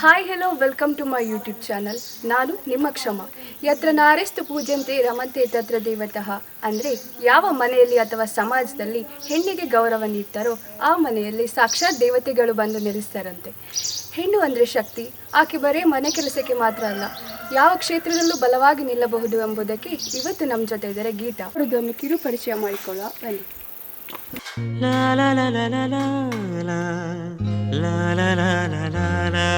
Hi hello welcome to my YouTube channel ನಾನು ನಿಮ್ಮ ಕ್ಷಮ. ಯತ್ರ ನಾರೆಸ್ತು ಪೂಜಂತೆ ರಮಂತೆ ತತ್ರ ದೇವತಃ. ಅಂದರೆ ಯಾವ ಮನೆಯಲ್ಲಿ ಅಥವಾ ಸಮಾಜದಲ್ಲಿ ಹೆಣ್ಣಿಗೆ ಗೌರವ ನೀಡ್ತಾರೋ ಆ ಮನೆಯಲ್ಲಿ ಸಾಕ್ಷಾತ್ ದೇವತೆಗಳು ಬಂದು ನೆಲೆಸ್ತಾರಂತೆ. ಹೆಣ್ಣು ಅಂದರೆ ಶಕ್ತಿ. ಆಕೆ ಬರೀ ಮನೆ ಕೆಲಸಕ್ಕೆ ಮಾತ್ರ ಅಲ್ಲ, ಯಾವ ಕ್ಷೇತ್ರದಲ್ಲೂ ಬಲವಾಗಿ ನಿಲ್ಲಬಹುದು ಎಂಬುದಕ್ಕೆ ಇವತ್ತು ನಮ್ಮ ಜೊತೆ ಇದ್ದಾರೆ ಗೀತಾ. ಅವರದೊಂದು ಕಿರು ಪರಿಚಯ ಮಾಡಿಕೊಳ್ಳುವ, ಬನ್ನಿ. La la la la. La la la la la la.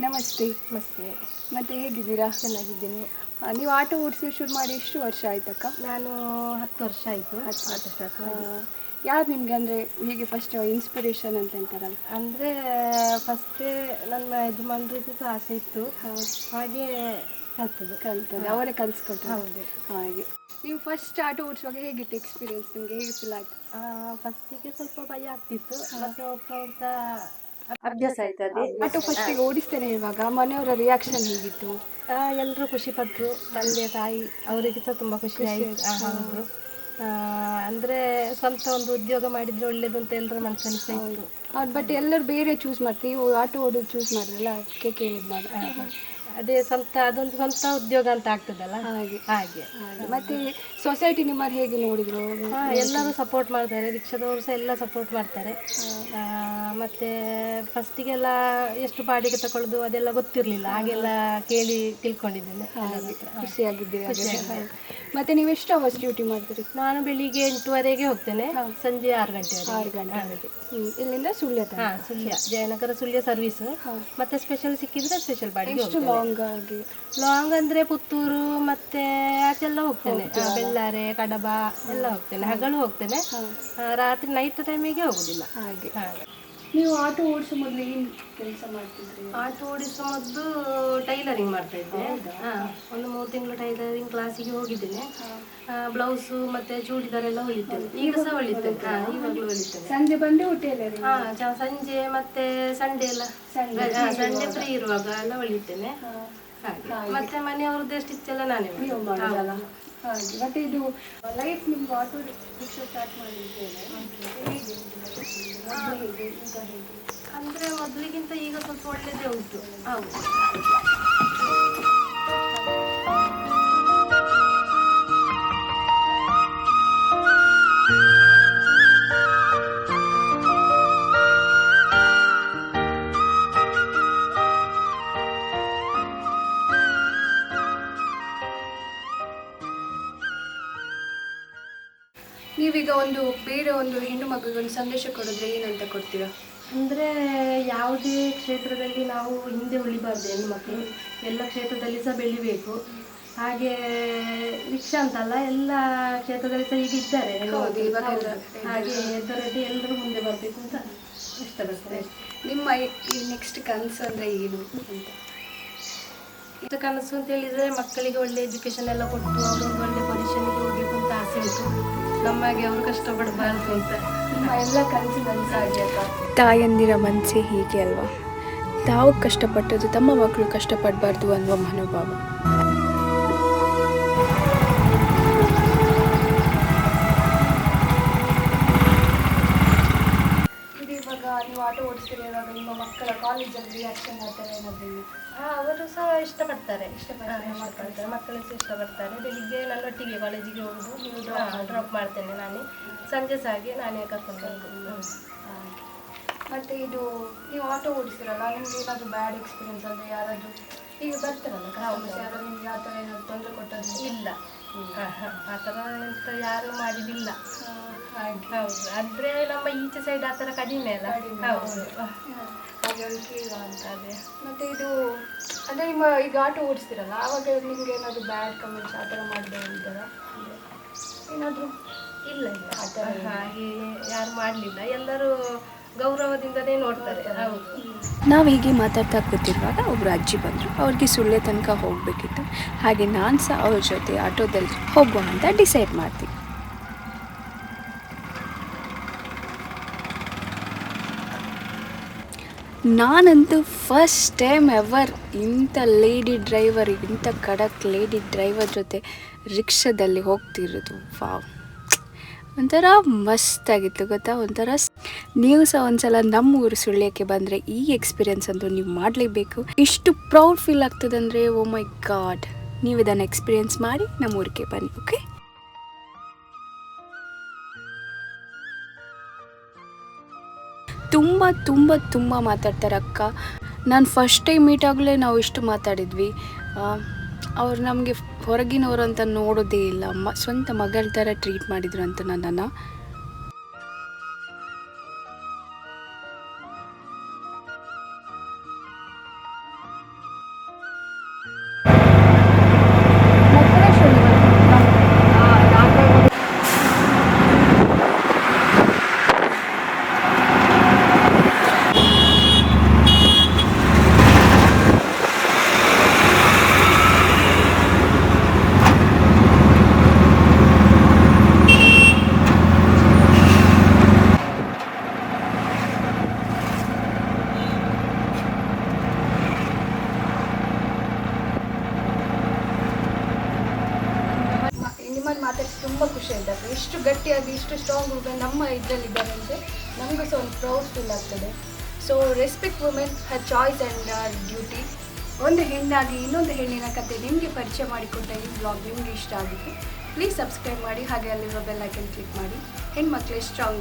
ನಮಸ್ತೆ. ನಮಸ್ತೆ. ಮತ್ತೆ ಹೇಗಿದ್ದೀರಾ? ಚೆನ್ನಾಗಿದ್ದೀನಿ. ಆ, ನೀವು ಆಟೋ ಓಡಿಸಿ ಶುರು ಮಾಡಿ ಎಷ್ಟು ವರ್ಷ ಆಯ್ತಕ್ಕ? ನಾನು ಹತ್ತು ವರ್ಷ ಆಯಿತು. ಹತ್ತು ವರ್ಷ. ಯಾರು ನಿಮ್ಗೆ ಅಂದ್ರೆ ಹೀಗೆ ಫಸ್ಟ್ ಇನ್ಸ್ಪಿರೇಷನ್ ಅಂತ ಹೇಳ್ತಾರಲ್ಲ ಅಂದರೆ ಫಸ್ಟೇ ನನ್ನ ಯಜಮಾನ್ರಿಗೂ ಸಹ ಆಸೆ ಇತ್ತು. ಹಾಗೆ ಕಲ್ತದೆ ಕಲ್ತದೆ ಅವರೇ ಕಲಿಸ್ಕೊಟ್ರು. ಹೌದು. ಹಾಗೆ. ನೀವು ಫಸ್ಟ್ ಆಟೋ ಓಡಿಸುವಾಗ ಹೇಗಿತ್ತು ಎಕ್ಸ್ಪೀರಿಯನ್ಸ್ ನಿಮಗೆ? ಹೇಗೆ ಫೀಲ್ ಆಯ್ತು? ಫಸ್ಟಿಗೆ ಸ್ವಲ್ಪ ಭಯ ಆಗ್ತಿತ್ತು ಮತ್ತೆ ಹೋಗ್ತಾ ಹೋಗ್ತಾ ಅಭ್ಯಾಸ ಆಯ್ತದೆ. ಆಟೋ ಫಸ್ಟಿಗೆ ಓಡಿಸ್ತೇನೆ ಇವಾಗ ಮನೆಯವರ ರಿಯಾಕ್ಷನ್ ಹೇಗಿತ್ತು? ಎಲ್ಲರೂ ಖುಷಿ ಪಟ್ಟರು ತಂದೆ ತಾಯಿ ಅವರಿಗೆ ಸಹ ತುಂಬ ಖುಷಿ ಆಯಿತು. ಹೌದು. ಅಂದ್ರೆ ಸ್ವಂತ ಒಂದು ಉದ್ಯೋಗ ಮಾಡಿದರೆ ಒಳ್ಳೇದು ಅಂತ ಎಲ್ಲರ ಮನಸ್ಸಲ್ಲಿ ಸಹ ಇತ್ತು. ಬಟ್ ಎಲ್ಲರೂ ಬೇರೆ ಚೂಸ್ ಮಾಡ್ತೀವಿ ಆಟೋ ಓಡೋದು ಚೂಸ್ ಮಾಡಿದ್ರಲ್ಲ ಅದಕ್ಕೆ ಕೇಳಿದ್ ನಾನು. ಅದೇ ಸ್ವಂತ ಅದೊಂದು ಸ್ವಂತ ಉದ್ಯೋಗ ಅಂತ ಆಗ್ತದಲ್ಲ? ಹಾಗೆ. ಹಾಗೆ. ಮತ್ತೆ ಸೊಸೈಟಿ ನಿಮ್ಮನ್ನು ಹೇಗೆ ನೋಡಿದ್ರು? ಹಾ, ಎಲ್ಲರೂ ಸಪೋರ್ಟ್ ಮಾಡ್ತಾರೆ. ರಿಕ್ಷಾದವರು ಸಹ ಎಲ್ಲ ಸಪೋರ್ಟ್ ಮಾಡ್ತಾರೆ. ಆ, ಮತ್ತೆ ಫಸ್ಟಿಗೆಲ್ಲ ಎಷ್ಟು ಬಾಡಿಗೆ ತಗೊಳ್ಳೋದು ಅದೆಲ್ಲ ಗೊತ್ತಿರಲಿಲ್ಲ. ಹಾಗೆಲ್ಲ ಕೇಳಿ ತಿಳ್ಕೊಂಡಿದ್ದೇನೆ. ಖುಷಿಯಾಗಿದ್ದೀವಿ ಹಾಗೆ. ಮತ್ತೆ ನೀವು ಎಷ್ಟು ಅವರ್ಸ್ ಡ್ಯೂಟಿ ಮಾಡ್ತೀರಿ? ನಾನು ಬೆಳಿಗ್ಗೆ ಎಂಟುವರೆಗೆ ಹೋಗ್ತೇನೆ. ಸಂಜೆ ಆರು ಗಂಟೆ ಆರು ಗಂಟೆ. ಇಲ್ಲಿಂದ ಸುಳ್ಯ ಹಾ ಸುಳ್ಯ. ಜಯನಗರ ಸುಳ್ಯ ಸರ್ವಿಸ್ ಮತ್ತೆ ಸ್ಪೆಷಲ್ ಸಿಕ್ಕಿದ್ರೆ ಸ್ಪೆಷಲ್ ಬಾಡಿಗೆ ಎಷ್ಟು ಲಾಂಗ್ ಆಗಿ? ಲಾಂಗ್ ಅಂದ್ರೆ ಪುತ್ತೂರು ಮತ್ತೆ ಆಚೆಲ್ಲ ಹೋಗ್ತೇನೆ. ಬೆಳ್ಳಾರೆ ಕಡಬ ಎಲ್ಲ ಹೋಗ್ತೇನೆ. ಹಗಲು ಹೋಗ್ತೇನೆ. ರಾತ್ರಿ ನೈಟ್ ಟೈಮಿಗೆ ಹೋಗುದಿಲ್ಲ. ಹಾಗೆ. ಹಾಗೆ. ನೀವು ಆಟೋ ಓಡಿಸೋ ಮೊದಲು ಏನು ಕೆಲಸ ಮಾಡ್ತಿದ್ರಿ? ಆಟೋ ಓಡಿಸೋ ಮೊದಲು ಟೈಲರಿಂಗ್ ಮಾಡ್ತಾ ಇದ್ದೆ. ಹಾ, ಒಂದು ಮೂರು ತಿಂಗಳು ಟೈಲರಿಂಗ್ ಕ್ಲಾಸಿಗೆ ಹೋಗಿದ್ದೇನೆ. ಬ್ಲೌಸ್ ಮತ್ತೆ ಚೂಡಿದಾರ ಎಲ್ಲ ಹೊಲಿತೇನೆ ಈಗ ಸಹ ಹೊಲಿತೇನೆ ಹಾ, ಹೊಲಿತೇನೆ ಸಂಜೆ ಬಂದು ಹಾ ಸಂಜೆ ಮತ್ತೆ ಸಂಡೇ ಎಲ್ಲ. ಸಂಡೆ ಫ್ರೀ ಇರುವಾಗ. ಎಲ್ಲ ಹೊಲಿತೇನೆ ಹಾಗೆ. ಮತ್ತೆ ಮನೆಯವ್ರದ್ದು ಸ್ಟಿಚ್ ಎಲ್ಲ ನಾನೇ. ಹಾಗೆ. ಮತ್ತೆ ಇದು ಲೈಫ್ ನಿಮ್ಗೆ ಆಟೋ ರಿಕ್ಷಾ ಸ್ಟಾರ್ಟ್ ಮಾಡಿದ್ದೇನೆ ಹೇಗೆ ಈಗ ಹೇಗೆ ಅಂದ್ರೆ ಮೊದ್ಲಿಗಿಂತ ಈಗ ಸ್ವಲ್ಪ ಒಳ್ಳೇದೇ ಉಂಟು. ಹೌದು. ನೀವೀಗ ಒಂದು ಬೇರೆ ಒಂದು ಹೆಣ್ಣು ಮಗುಗೆ ಒಂದು ಸಂದೇಶ ಕೊಡಿದ್ರೆ ಏನಂತ ಕೊಡ್ತೀರಾ? ಅಂದರೆ ಯಾವುದೇ ಕ್ಷೇತ್ರದಲ್ಲಿ ನಾವು ಹಿಂದೆ ಉಳಿಬಾರ್ದು ಮಕ್ಕಳು. ಎಲ್ಲ ಕ್ಷೇತ್ರದಲ್ಲಿ ಸಹ ಬೆಳಿಬೇಕು. ಹಾಗೆ ರಿಕ್ಷಾ ಅಂತಲ್ಲ ಎಲ್ಲ ಕ್ಷೇತ್ರದಲ್ಲಿ ಸಹ ಈಗ ಇದ್ದಾರೆ. ಹೌದು. ಹಾಗೆ ಹೆದರದೆ ಎಲ್ಲರೂ ಮುಂದೆ ಬರಬೇಕು ಅಂತ ಇಷ್ಟಪಡ್ತಾರೆ ನಿಮ್ಮ ಈ ನೆಕ್ಸ್ಟ್ ಕನಸು ಅಂದರೆ ಏನು ಅಂತ? ಇದು ಕನಸು ಅಂತ ಹೇಳಿದರೆ ಮಕ್ಕಳಿಗೆ ಒಳ್ಳೆ ಎಜುಕೇಶನ್ ಎಲ್ಲ ಕೊಟ್ಟು ಅವ್ರಿಗೆ ಒಳ್ಳೆ ಪೊಸಿಷನ್ಗೆ ಹೋಗಬೇಕು ಅಂತ ಆಸೆ ಉಂಟು. ನಮಗೆ ಅವ್ರು ಕಷ್ಟಪಡಬಾರ್ದು ಅಂತ. ನಿಮ್ಮ ಎಲ್ಲ ಕನಸು ನನಸಾಗ್ಯಕ್ಕ ತಾಯಂದಿರ ಮನಸ್ಸೇ ಹೀಗೆ ಅಲ್ವಾ? ತಾವು ಕಷ್ಟಪಟ್ಟದ್ದು ತಮ್ಮ ಮಕ್ಕಳು ಕಷ್ಟಪಡಬಾರ್ದು ಅನ್ನುವ ಮನೋಭಾವ. ಇದು ಇವಾಗ ನೀವು ಆಟೋ ಓಡಿಸ್ತಿರುವಾಗ ನಿಮ್ಮ ಮಕ್ಕಳ ಕಾಲೇಜಲ್ಲಿ ರಿಯಾಕ್ಷನ್ ಆ ಥರ ಏನಾದರೂ ಅವರು ಸಹ ಇಷ್ಟಪಡ್ತಾರೆ. ಇಷ್ಟಪಡ್ತಾರೆ ಇಷ್ಟಪಡ್ತಾರೆ. ಮಕ್ಕಳು ಸಹ ಇಷ್ಟಪಡ್ತಾರೆ. ಬೆಳಿಗ್ಗೆ ನನ್ನೊಟ್ಟಿಗೆ ಕಾಲೇಜಿಗೆ ಹೋಗುದು. ಡ್ರಾಪ್ ಮಾಡ್ತೇನೆ ನಾನು. ಸಂಜೆ ಸಹ ಹಾಗೆ ನಾನೇ ಕರ್ಕೊಂಡು ಹೋಗುದು. ಮತ್ತೆ ಇದು ನೀವು ಆಟೋ ಓಡಿಸ್ತೀರಲ್ಲ ನಿಮ್ಗೆ ಏನಾದರೂ ಬ್ಯಾಡ್ ಎಕ್ಸ್ಪೀರಿಯನ್ಸ್ ಅಂದರೆ ಯಾರಾದರೂ ಈಗ ಬರ್ತಾರಲ್ಲ ಯಾರಾದ್ರು ನಿಮ್ಗೆ ಆ ಥರ ಏನಾದರೂ ತೊಂದರೆ ಕೊಟ್ಟದ್ದು? ಇಲ್ಲ. ಆ ಥರ ಎಂತ ಯಾರು ಮಾಡಿದಿಲ್ಲ. ಹೌದು. ಆದ್ರೆ ನಮ್ಮ ಈಚೆ ಸೈಡ್ ಆ ಥರ ಕಡಿಮೆ ಅಲ್ಲ? ಹೌದು. ಹಾಗೆ ಕೇಳುವ ಅಂತ ಅದೇ ಮತ್ತೆ ಇದು ಅಂದರೆ ನಿಮ್ಮ ಈಗ ಆಟೋ ಓಡಿಸ್ತಿರಲ್ಲ ಆವಾಗ ನಿಮ್ಗೆ ಏನಾದ್ರು ಬ್ಯಾಡ್ ಕಮೆಂಟ್ಸ್ ಆ ಥರ ಮಾಡದೇ ಇದ್ದಾರ ಏನಾದರೂ? ಇಲ್ಲ ಇಲ್ಲ. ಆ ಥರ ಹಾಗೆ ಯಾರು ಮಾಡಲಿಲ್ಲ. ಎಲ್ಲರೂ ಗೌರವದಿಂದನೇ ನೋಡ್ತಾರೆ. ಹೌದು. ನಾವು ಹೀಗೆ ಮಾತಾಡ್ತಾ ಕೂತಿರುವಾಗ ಒಬ್ಬರು ಅಜ್ಜಿ ಬಂದರು. ಅವ್ರಿಗೆ ಸುಳ್ಳೆ ತನಕ ಹೋಗಬೇಕಿತ್ತು. ಹಾಗೆ ನಾನು ಸಹ ಅವ್ರ ಜೊತೆ ಆಟೋದಲ್ಲಿ ಹೋಗುವ ಅಂತ ಡಿಸೈಡ್ ಮಾಡ್ತೀನಿ ನಾನಂತೂ ಫಸ್ಟ್ ಟೈಮ್ ಎವರ್ ಇಂಥ ಲೇಡಿ ಡ್ರೈವರ್ ಇಂಥ ಖಡಕ್ ಲೇಡಿ ಡ್ರೈವರ್ ಜೊತೆ ರಿಕ್ಷಾದಲ್ಲಿ ಹೋಗ್ತಿರೋದು. ವಾವ್. ಒಂಥರ ಮಸ್ತಾಗಿತ್ತು ಗೊತ್ತಾ? ಒಂಥರ ನೀವು ಸಹ ಒಂದ್ಸಲ ನಮ್ಮ ಊರು ಸುಳ್ಯಕ್ಕೆ ಬಂದರೆ ಈ ಎಕ್ಸ್ಪೀರಿಯನ್ಸ್ ಅಂತೂ ನೀವು ಮಾಡಲೇಬೇಕು. ಇಷ್ಟು ಪ್ರೌಡ್ ಫೀಲ್ ಆಗ್ತದೆ ಅಂದರೆ ಓ ಮೈ ಗಾಡ್ ನೀವು ಇದನ್ನು ಎಕ್ಸ್ಪೀರಿಯನ್ಸ್ ಮಾಡಿ ನಮ್ಮ ಊರಿಗೆ ಬನ್ನಿ ಓಕೆ ತುಂಬ ತುಂಬ ತುಂಬ ಮಾತಾಡ್ತಾರೆ ಅಕ್ಕ. ನಾನು ಫಸ್ಟ್ ಟೈಮ್ ಮೀಟ್ ಆಗಲೇ ನಾವು ಇಷ್ಟು ಮಾತಾಡಿದ್ವಿ. ಅವ್ರು ನಮಗೆ ಹೊರಗಿನವರು ಅಂತ ನೋಡೋದೇ ಇಲ್ಲ. ಮ ಸ್ವಂತ ಮಗಳ ಥರ ಟ್ರೀಟ್ ಮಾಡಿದ್ರು ಅಂತ ನನ್ನನ್ನು. ಮಾತಾಡಿ ತುಂಬ ಖುಷಿ ಆಯ್ತು ಇಷ್ಟು ಗಟ್ಟಿಯಾಗಿ, ಇಷ್ಟು ಸ್ಟ್ರಾಂಗ್ ವುಮೆನ್ ನಮ್ಮ ಇದರಲ್ಲಿದ್ದಾರೆ ಅಂದರೆ ನಮಗೂ ಸಹ ಒಂದು ಪ್ರೌಡ್ ಫೀಲ್ ಆಗ್ತದೆ. So respect women her choice and duty ಒಂದು ಹೆಣ್ಣಾಗಿ ಇನ್ನೊಂದು ಹೆಣ್ಣಿನ ಕತೆ ನಿಮಗೆ ಪರಿಚಯ ಮಾಡಿಕೊಟ್ಟ ಈ ಬ್ಲಾಗ್ ನಿಮಗೆ ಇಷ್ಟ ಆಗಿದೆ ಪ್ಲೀಸ್ ಸಬ್ಸ್ಕ್ರೈಬ್ ಮಾಡಿ, ಹಾಗೆ ಅಲ್ಲಿರೋ ಬೆಲ್ ಐಕನ್ ಕ್ಲಿಕ್ ಮಾಡಿ. ಹೆಣ್ಮಕ್ಳೇ ಸ್ಟ್ರಾಂಗ್